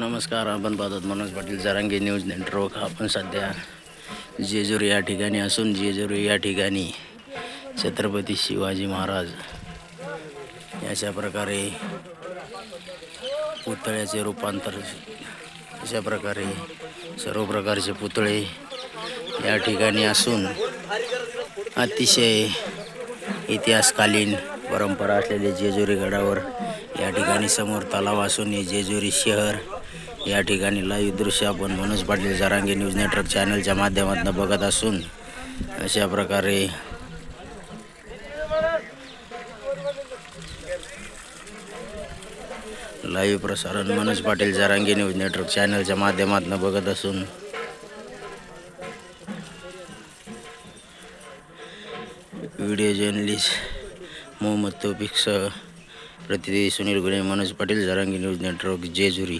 नमस्कार आपण पाहतात मनोज पाटील जरांगे न्यूज नेटवर्क. आपण सध्या जेजुरी या ठिकाणी असून जेजुरी या ठिकाणी छत्रपती शिवाजी महाराज अशा प्रकारे पुतळ्याचे रूपांतर अशा प्रकारे सर्व प्रकारचे पुतळे या ठिकाणी असून अतिशय इतिहासकालीन परंपरा असलेले जेजुरी गडावर या ठिकाणी समोर तलाव असून हे जेजुरी शहर या ठिकाणी लाईव्ह दृश्य आपण मनोज पाटील जरांगे न्यूज नेटवर्क चॅनलच्या माध्यमातून बघत असून अशा प्रकारे लाईव्ह प्रसारण मनोज पाटील जरांगे न्यूज नेटवर्क चॅनलच्या माध्यमातून बघत असून व्हिडिओ जर्नलिस्ट मोहम्मद तौफिकसह प्रतिनिधी सुनील गुणे मनोज पाटील जरांगी न्यूज नेटवर्क जेजुरी.